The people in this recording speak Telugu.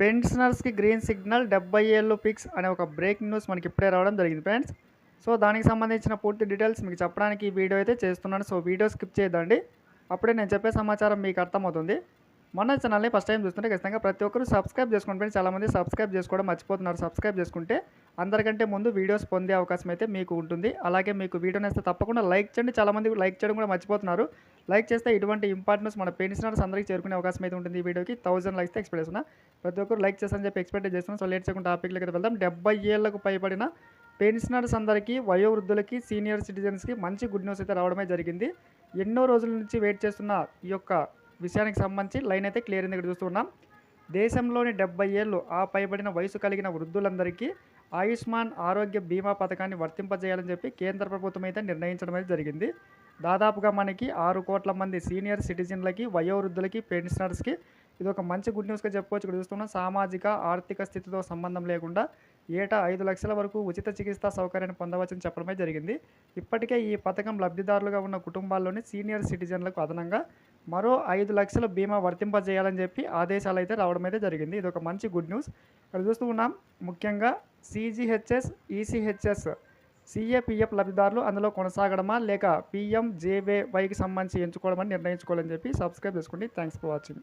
పెన్షనర్స్కి గ్రీన్ సిగ్నల్ డెబ్బై ఏళ్ళు ఫిక్స్ అనే ఒక బ్రేకింగ్ న్యూస్ మనకి ఇప్పుడే రావడం జరిగింది ఫ్రెండ్స్. సో దానికి సంబంధించిన పూర్తి డీటెయిల్స్ మీకు చెప్పడానికి ఈ వీడియో అయితే చేస్తున్నాను. సో వీడియో స్కిప్ చేయదండి అప్పుడే నేను చెప్పే సమాచారం మీకు అర్థమవుతుంది. మన ఛానల్ని ఫస్ట్ టైం చూస్తుంటే ఖచ్చితంగా ప్రతి ఒక్కరు సబ్స్క్రైబ్ చేసుకోండి ఫ్రెండ్స్ చాలామంది సబ్స్క్రైబ్ చేసుకోవడం మర్చిపోతున్నారు. సబ్స్క్రైబ్ చేసుకుంటే అందరికంటే ముందు వీడియోస్ పొందే అవకాశం అయితే మీకు ఉంటుంది. అలాగే మీకు వీడియో నేస్తే తప్పకుండా లైక్ చేయండి. చాలామంది లైక్ చేయడం కూడా మర్చిపోతున్నారు. లైక్ చేస్తే ఇటువంటి ఇంపార్టెన్స్ మన పెన్షనర్స్ అందరికీ చేరుకునే అవకాశం అయితే ఉంటుంది ఈ వీడియోకి. థౌసండ్ లైక్స్ ఎక్స్పెక్ట్ చేస్తున్నా ప్రతి ఒక్కరు లైక్ చేస్తారని చెప్పి ఎక్స్పెక్ట్ చేస్తున్నాను సో లేట్ చేయకుండా టాపిక్లకి వెళ్దాం. డెబ్బై ఏళ్ళకు పైబడిన పెన్షనర్స్ అందరికీ వయోవృద్ధులకి సీనియర్ సిటిజన్స్కి మంచి గుడ్ న్యూస్ అయితే రావడమే జరిగింది. ఎన్నో రోజుల నుంచి వెయిట్ చేస్తున్న ఈ యొక్క విషయానికి సంబంధించి లైన్ అయితే క్లియర్ అయింది. ఇక్కడ చూస్తున్నాం దేశంలోని డెబ్బై ఏళ్ళు ఆ పైబడిన వయసు కలిగిన వృద్ధులందరికీ ఆయుష్మాన్ ఆరోగ్య బీమా పథకాన్ని వర్తింపజేయాలని చెప్పి కేంద్ర ప్రభుత్వం అయితే నిర్ణయించడం అయితే జరిగింది. దాదాపుగా మనకి ఆరు కోట్ల మంది సీనియర్ సిటిజన్లకి వయోవృద్ధులకి పెన్షనర్స్కి ఇది ఒక మంచి గుడ్ న్యూస్గా చెప్పుకోవచ్చు. ఇక్కడ చూస్తున్నాం సామాజిక ఆర్థిక స్థితితో సంబంధం లేకుండా ఏటా ఐదు లక్షల వరకు ఉచిత చికిత్సా సౌకర్యాన్ని పొందవచ్చని చెప్పడమే జరిగింది. ఇప్పటికే ఈ పథకం లబ్ధిదారులుగా ఉన్న కుటుంబాల్లోని సీనియర్ సిటిజన్లకు అదనంగా మరో ఐదు లక్షల బీమా వర్తింపజేయాలని చెప్పి ఆదేశాలు అయితే రావడం అయితే జరిగింది. ఇది ఒక మంచి గుడ్ న్యూస్. ఇక్కడ చూస్తూ ఉన్నాం ముఖ్యంగా సీజీహెచ్ఎస్ ఈసీహెచ్ఎస్ సిఏపిఎఫ్ లబ్ధిదారులు అందులో కొనసాగడమా లేక పిఎంజేవేవైకి సంబంధించి ఎంచుకోవడమని నిర్ణయించుకోవాలని చెప్పి సబ్స్క్రైబ్ చేసుకోండి థ్యాంక్స్ ఫర్ వాచింగ్